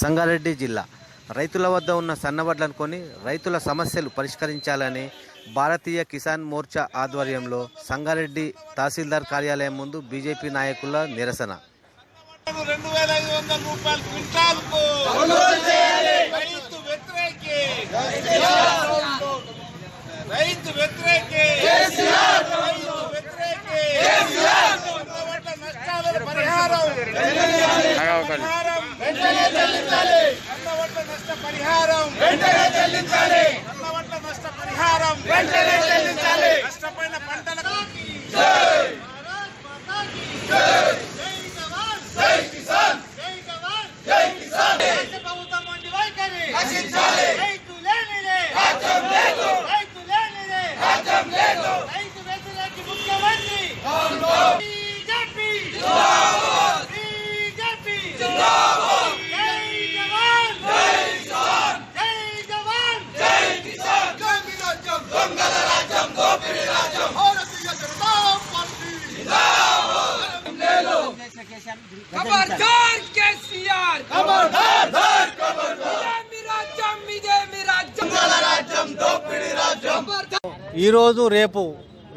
సంగారెడ్డి జిల్లా. రైతుల వద్ద ఉన్న సన్నవడ్లను కొని రైతుల సమస్యలు పరిష్కరించాలని భారతీయ కిసాన్ మోర్చా ఆధ్వర్యంలో సంగారెడ్డి తహసీల్దార్ కార్యాలయం ముందు బీజేపీ నాయకుల నిరసన రెండు వేల ఐదు వందల రూపాయలు క్వింటాల్కు రైతు వ్యతిరేకి రైతు వ్యతిరేకి రైతు వ్యతిరేకి ఉన్నవాటి నష్టాలకు పరిహారం పరిహారం వెంటనే చెల్లించాలి ఉన్నవాటి నష్ట పరిహారం వెంటనే చెల్లించాలి ఉన్నవాటి నష్ట పరిహారం వెంటనే చెల్లించాలి. నష్టపోయిన పంటలకు ప్రభుత్వం వంటి వైఖరి రైతు లేనిదే రైతు లేనిదే రైతు వ్యతిరేకి ముఖ్యమంత్రి బీజేపీ బీజేపీ జై జవాన్ జై జవాన్ ఈరోజు రేపు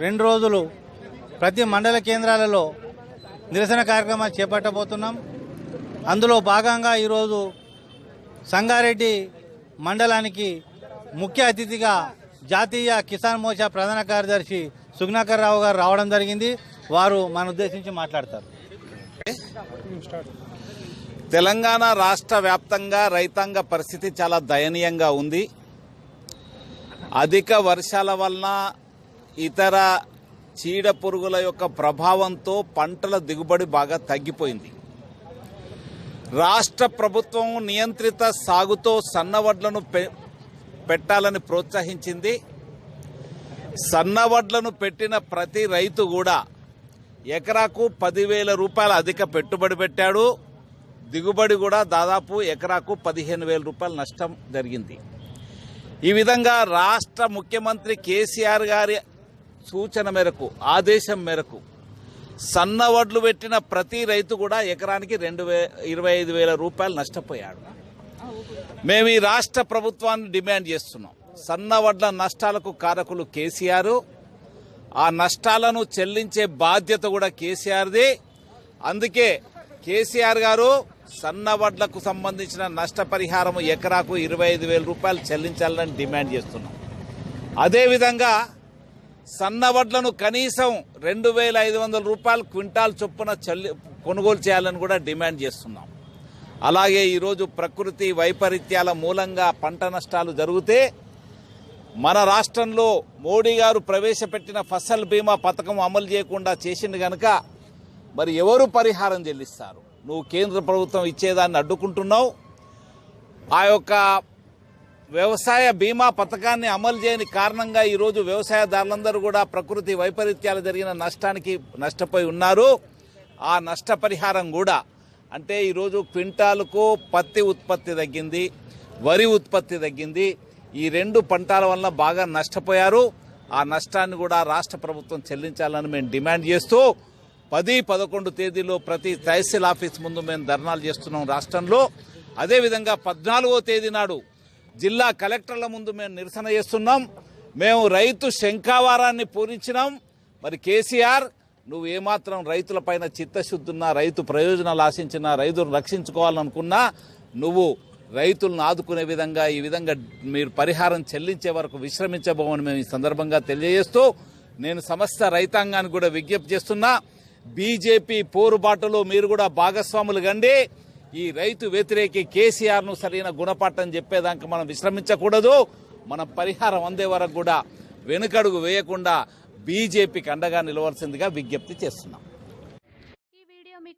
రెండు రోజులు ప్రతి మండల కేంద్రాలలో నిరసన కార్యక్రమాలు చేపట్టబోతున్నాం. అందులో భాగంగా ఈరోజు సంగారెడ్డి మండలానికి ముఖ్య అతిథిగా జాతీయ కిసాన్ మోర్చా ప్రధాన కార్యదర్శి సుగ్నాకర్ రావు గారు రావడం జరిగింది. వారు మన ఉద్దేశించి మాట్లాడతారు. తెలంగాణ రాష్ట్ర వ్యాప్తంగా రైతాంగ పరిస్థితి చాలా దయనీయంగా ఉంది. అధిక వర్షాల వలన ఇతర చీడ పురుగుల యొక్క ప్రభావంతో పంటల దిగుబడి బాగా తగ్గిపోయింది. రాష్ట్ర ప్రభుత్వం నియంత్రిత సాగుతో సన్నవడ్లను పె- పెట్టాలని ప్రోత్సహించింది. సన్నవడ్లను పెట్టిన ప్రతి రైతు కూడా ఎకరాకు పదివేల రూపాయల అధిక పెట్టుబడి పెట్టాడు. దిగుబడి కూడా దాదాపు ఎకరాకు పదిహేను వేల రూపాయల నష్టం జరిగింది. ఈ విధంగా రాష్ట్ర ముఖ్యమంత్రి కేసీఆర్ గారి సూచన మేరకు ఆదేశం మేరకు సన్నవడ్లు పెట్టిన ప్రతి రైతు కూడా ఎకరానికి రెండు వే ఇరవై ఐదు వేల రూపాయలు నష్టపోయాడు. మేము ఈ రాష్ట్ర ప్రభుత్వాన్ని డిమాండ్ చేస్తున్నాం. సన్నవడ్ల నష్టాలకు కారకులు కేసీఆర్. ఆ నష్టాలను చెల్లించే బాధ్యత కూడా కేసీఆర్ది. అందుకే కేసీఆర్ గారు సన్నవడ్లకు సంబంధించిన నష్టపరిహారం ఎకరాకు ఇరవై ఐదు వేల రూపాయలు చెల్లించాలని డిమాండ్ చేస్తున్నాం. అదేవిధంగా సన్నవడ్లను కనీసం రెండు వేల ఐదు వందల రూపాయలు క్వింటాల్ చొప్పున చెల్లి కొనుగోలు చేయాలని కూడా డిమాండ్ చేస్తున్నాం. అలాగే ఈరోజు ప్రకృతి వైపరీత్యాల మూలంగా పంట నష్టాలు జరిగితే మన రాష్ట్రంలో మోడీ గారు ప్రవేశపెట్టిన ఫసల్ బీమా పథకం అమలు చేయకుండా చేసింది కనుక మరి ఎవరు పరిహారం చెల్లిస్తారు? నువ్వు కేంద్ర ప్రభుత్వం ఇచ్చేదాన్ని అడ్డుకుంటున్నావు. ఆ యొక్క వ్యవసాయ బీమా పథకాన్ని అమలు చేయని కారణంగా ఈరోజు వ్యవసాయదారులందరూ కూడా ప్రకృతి వైపరీత్యాలు జరిగిన నష్టానికి నష్టపోయి ఉన్నారు. ఆ నష్టపరిహారం కూడా అంటే ఈరోజు క్వింటాలకు పత్తి ఉత్పత్తి తగ్గింది వరి ఉత్పత్తి తగ్గింది ఈ రెండు పంటల వల్ల బాగా నష్టపోయారు. ఆ నష్టాన్ని కూడా రాష్ట్ర ప్రభుత్వం చెల్లించాలని మేము డిమాండ్ చేస్తూ పది పదకొండు తేదీలో ప్రతి తహసీల్ ఆఫీస్ ముందు మేము ధర్నాలు చేస్తున్నాం రాష్ట్రంలో. అదేవిధంగా పద్నాలుగో తేదీ నాడు జిల్లా కలెక్టర్ల ముందు మేము నిరసన చేస్తున్నాం. మేము రైతు శంఖావారాన్ని పూరించినాం. మరి కేసీఆర్ నువ్వు ఏమాత్రం రైతులపైన చిత్తశుద్ధున్నా రైతు ప్రయోజనాలు ఆశించినా రైతును రక్షించుకోవాలనుకున్నా నువ్వు రైతులను ఆదుకునే విధంగా ఈ విధంగా మీరు పరిహారం చెల్లించే వరకు విశ్రమించబోమని మేము ఈ సందర్భంగా తెలియజేస్తూ నేను సమస్త రైతాంగానికి కూడా విజ్ఞప్తి చేస్తున్నా బీజేపీ పోరుబాటులో మీరు కూడా భాగస్వాములు కండి. ఈ రైతు వ్యతిరేకి కేసీఆర్ను సరైన గుణపాఠం చెప్పేదాకా మనం విశ్రమించకూడదు. మనం పరిహారం అందే వరకు కూడా వెనుకడుగు వేయకుండా బీజేపీకి అండగా నిలవాల్సిందిగా విజ్ఞప్తి చేస్తున్నాం.